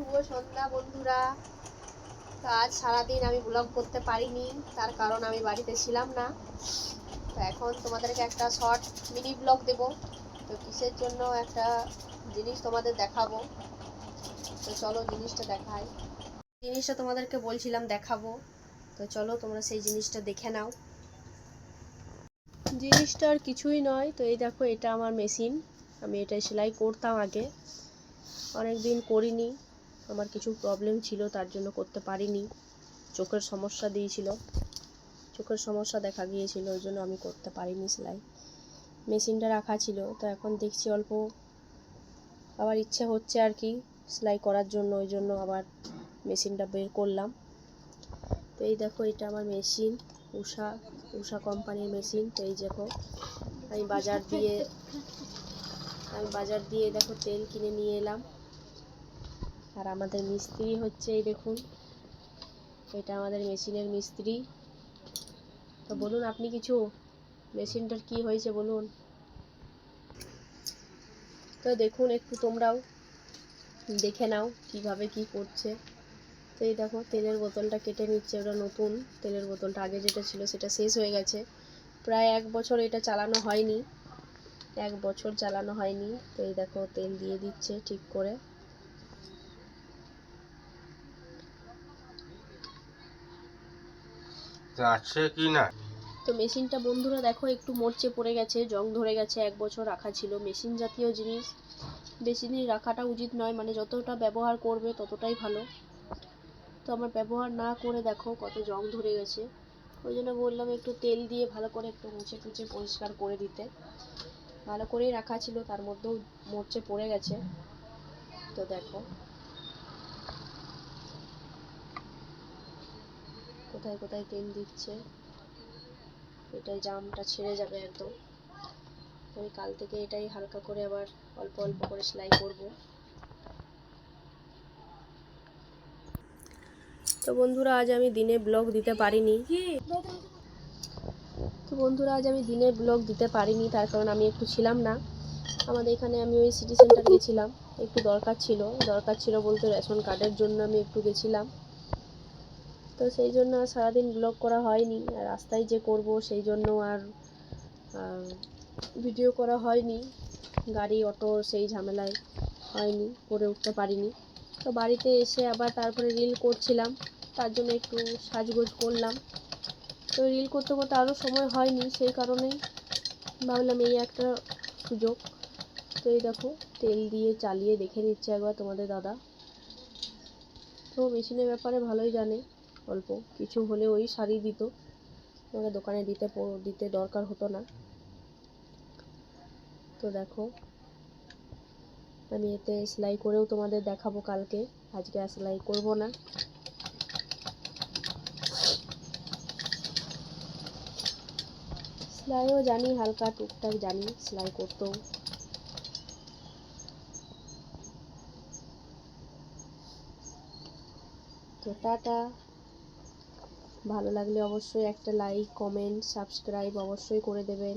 শুভ সন্ধ্যা, বন্ধুরা। তো আজ সারাদিন আমি ব্লগ করতে পারিনি, তার কারণ আমি বাড়িতে ছিলাম না। তো এখন তোমাদেরকে একটা শর্ট মিনি ব্লগ দেব। তো কিসের জন্য একটা জিনিস তোমাদের দেখাবো? তো চলো জিনিসটা দেখাই। জিনিসটা তোমাদেরকে বলছিলাম দেখাবো। তো চলো তোমরা সেই জিনিসটা দেখে নাও। জিনিসটা আর কিছুই নয়। তো এই দেখো, এটা আমার মেশিন আমি এটা সেলাই করতাম আগে। অনেক দিন করিনি। আমার কিছু প্রবলেম ছিল, তার জন্য করতে পারিনি। চোখের সমস্যা দিয়েছিল। চোখের সমস্যা দেখা গিয়েছিল, ওই জন্য আমি করতে পারিনি সেলাই। মেশিনটা রাখা ছিল, তো এখন দেখছি অল্প। আবার ইচ্ছে হচ্ছে আর কি সেলাই করার জন্য, ওই জন্য আবার মেশিনটা বের করলাম। তো এই দেখো, এটা আমার মেশিন, উষা উষা কোম্পানির মেশিন। তো এই দেখো, আমি বাজার দিয়ে, আমি বাজার দিয়ে দেখো তেল কিনে নিয়ে এলাম। আর আমাদের মিস্ত্রি হচ্ছে এই দেখুন। এটা আমাদের মেশিনের মিস্ত্রি। তো বলুন, আপনি কিছু? মেশিনটার কি হয়েছে বলুন? তো দেখুন, একটু তোমরাও দেখে নাও কীভাবে কি করছে। তো এই দেখো, তেলের বোতলটা কেটে নিচ্ছে ওটা নতুন। তেলের বোতলটা আগে যেটা ছিল সেটা শেষ হয়ে গেছে। প্রায় এক বছর এটা চালানো হয়নি। এক বছর চালানো হয়নি। তো এই দেখো, তেল দিয়ে দিচ্ছে ঠিক করে। আছে কি না? তো মেশিনটা বন্ধুরা দেখো, একটু মরচে পড়ে গেছে, জং ধরে গেছে, এক বছর রাখা ছিল। মেশিন জাতীয় জিনিস। বেশি দিন রাখাটা উচিত নয় মানে যতটা ব্যবহার করবে ততটাই ভালো। তো আমার ব্যবহার না করে দেখো, কত জং ধরে গেছে। ওই জন্য বললাম একটু তেল দিয়ে ভালো করে একটু মুছে টুচে পরিষ্কার করে দিতে। ভালো করেই রাখা ছিল, তার মধ্যেও মরচে পড়ে গেছে। তো দেখো। কোথায় কোথায় তেল দিচ্ছে, এটাই জামটা ছেড়ে যাবে একদম। আমি কাল থেকে এটাই হালকা করে আবার অল্প অল্প করে সেলাই করব। তো বন্ধুরা, আজ আমি দিনে ব্লগ দিতে পারিনি। তো বন্ধুরা, আজ আমি দিনে ব্লগ দিতে পারিনি, তার কারণ আমি একটু ছিলাম না। আমাদের এখানে আমি ওই সিটি সেন্টার গেছিলাম, একটু দরকার ছিল। দরকার ছিল বলতে রেশন কার্ডের জন্য আমি একটু গেছিলাম। তো সেই জন্য আর সারাদিন ব্লগ করা হয়নি। আর রাস্তায় যে করব সেই জন্য আর ভিডিও করা হয়নি। গাড়ি, অটো সেই ঝামেলায় হয়নি, করে উঠতে পারিনি। তো বাড়িতে এসে আবার তারপরে রিল করছিলাম। তার জন্য একটু সাজগোজ করলাম। তো রিল করতে করতে আরও সময় হয়নি, সেই কারণেই ভাবলাম এই একটা সুযোগ। তো এই দেখো, তেল দিয়ে চালিয়ে দেখে নিচ্ছে একবার তোমাদের দাদা। তো মেশিনের ব্যাপারে ভালোই জানে। অল্প। কিছু হলে ওই শাড়ি দিত। আমাকে দোকানে দিতে দিতে দরকার হতো না। তো দেখো, আমি এতে সেলাই করেও তোমাদের দেখাবো কালকে। আজকে আর সেলাই করব না। সেলাইও জানি, হালকা টুকটাক জানি, সেলাই করতেও। তো টাটা। ভালো লাগলে অবশ্যই একটা লাইক কমেন্ট সাবস্ক্রাইব অবশ্যই করে দেবেন।